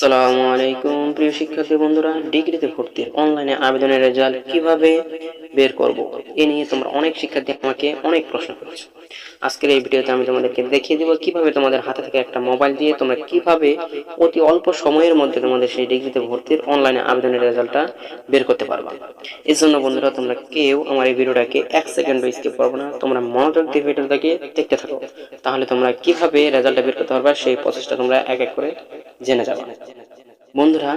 আসসালামু আলাইকুম প্রিয় শিক্ষার্থী বন্ধুরা ডিগ্রিতে ভর্তির অনলাইনে আবেদনের রেজাল্ট কীভাবে বের করব। এ নিয়ে তোমরা অনেক শিক্ষার্থী আমাকে অনেক প্রশ্ন করেছ। আজকের এই ভিডিওতে আমি তোমাদেরকে দেখিয়ে দেবো কীভাবে তোমাদের হাতে থেকে একটা মোবাইল দিয়ে তোমরা কীভাবে অতি অল্প সময়ের মধ্যে তোমাদের সেই ডিগ্রিতে ভর্তির অনলাইনে আবেদনের রেজাল্টটা বের করতে পারবা। এর জন্য বন্ধুরা, তোমরা কেউ আমার এই ভিডিওটাকে এক সেকেন্ড স্কিপ করব না। তোমরা মনোযোগ দিয়ে ভিডিওটাকে দেখতে থাকো। তাহলে তোমরা কীভাবে রেজাল্টটা বের করতে পারবা সেই প্রসেসটা তোমরা এক এক করে জেনে যাবে। বন্ধুরা,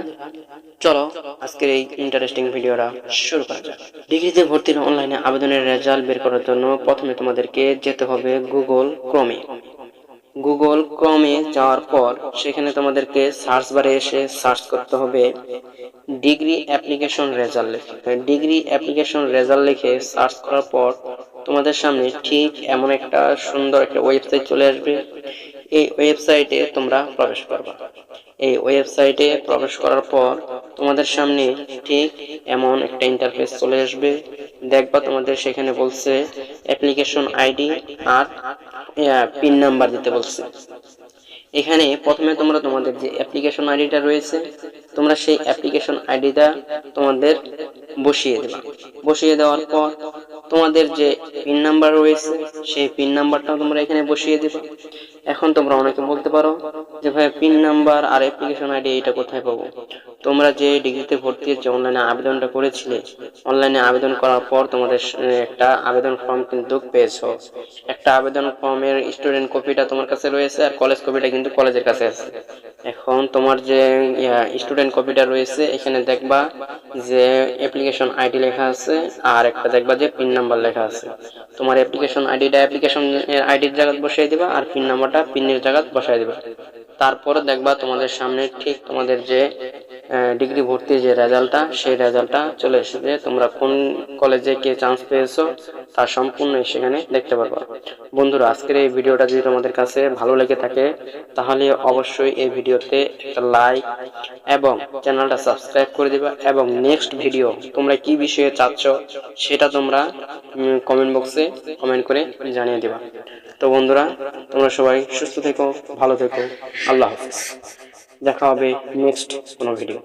চলো আজকের এই ইন্টারেস্টিং ভিডিওটা শুরু করা যাক। ডিগ্রিতে ভর্তির অনলাইনে আবেদনের রেজাল্ট বের করার জন্য প্রথমে তোমাদেরকে যেতে হবে গুগল ক্রমে গুগল ক্রমে যাওয়ার পর সেখানে তোমাদেরকে সার্চ বারে এসে সার্চ করতে হবে ডিগ্রি অ্যাপ্লিকেশন রেজাল্ট লিখে। ডিগ্রি অ্যাপ্লিকেশন রেজাল্ট লিখে সার্চ করার পর তোমাদের সামনে ঠিক এমন একটা সুন্দর একটা ওয়েবসাইট চলে আসবে। এই ওয়েবসাইটে তোমরা প্রবেশ করবা। এই ওয়েবসাইটে প্রবেশ করার পর তোমাদের সামনে ঠিক এমন একটা ইন্টারফেস চলে আসবে। দেখবা তোমাদের সেখানে বলছে অ্যাপ্লিকেশন আইডি আর পিন নাম্বার দিতে বলছে। এখানে প্রথমে তোমরা তোমাদের যে অ্যাপ্লিকেশন আইডিটা রয়েছে, তোমরা সেই অ্যাপ্লিকেশন আইডিটা তোমাদের বসিয়ে দেবে। বসিয়ে দেওয়ার পর তোমাদের যে পিন নাম্বার রয়েছে, সেই পিন নাম্বারটাও তোমরা এখানে বসিয়ে দেবে। এখন তোমরা অনেকে বলতে পারো যে ভাই পিন নাম্বার আর অ্যাপ্লিকেশন আইডি এটা কোথায় পাবো? তোমরা যে ডিগ্রিতে ভর্তি হচ্ছে অনলাইনে আবেদনটা করেছিলে অনলাইনে আবেদন করার পর তোমাদের একটা আবেদন ফর্ম কিন্তু পেয়েছ। একটা আবেদন ফর্মের স্টুডেন্ট কপিটা তোমার কাছে রয়েছে আর কলেজ কপিটা কিন্তু কলেজের কাছে আছে। এখন তোমার যে স্টুডেন্ট কপিটা রয়েছে, এখানে দেখবা যে অ্যাপ্লিকেশন আইডি লেখা আছে আর একটা দেখবা যে পিন নাম্বার লেখা আছে। তোমার অ্যাপ্লিকেশন আইডিটা অ্যাপ্লিকেশন আইডির জায়গায় বসিয়ে দিবা আর পিন নাম্বারটা পিনের জায়গায় বসাই দিবা। তারপরে দেখবা তোমাদের সামনে ঠিক তোমাদের যে ডিগ্রি ভর্তির যে রেজাল্টটা, সেই রেজাল্টটা চলে এসেছে। তোমরা কোন কলেজে কে চান্স পেয়েছ, তা সম্পূর্ণ সেখানে দেখতে পারবা। বন্ধুরা, আজকের এই ভিডিওটা যদি তোমাদের কাছে ভালো লেগে থাকে, তাহলে অবশ্যই এই ভিডিওতে একটা লাইক এবং চ্যানেলটা সাবস্ক্রাইব করে দিবা এবং নেক্সট ভিডিও তোমরা কি বিষয়ে চাচ্ছ, সেটা তোমরা কমেন্ট বক্সে কমেন্ট করে জানিয়ে দিবা। তো বন্ধুরা, তোমরা সবাই সুস্থ থেকো, ভালো থেকো। আল্লাহ হাফিজ। দেখা হবে নেক্সট কোনো ভিডিও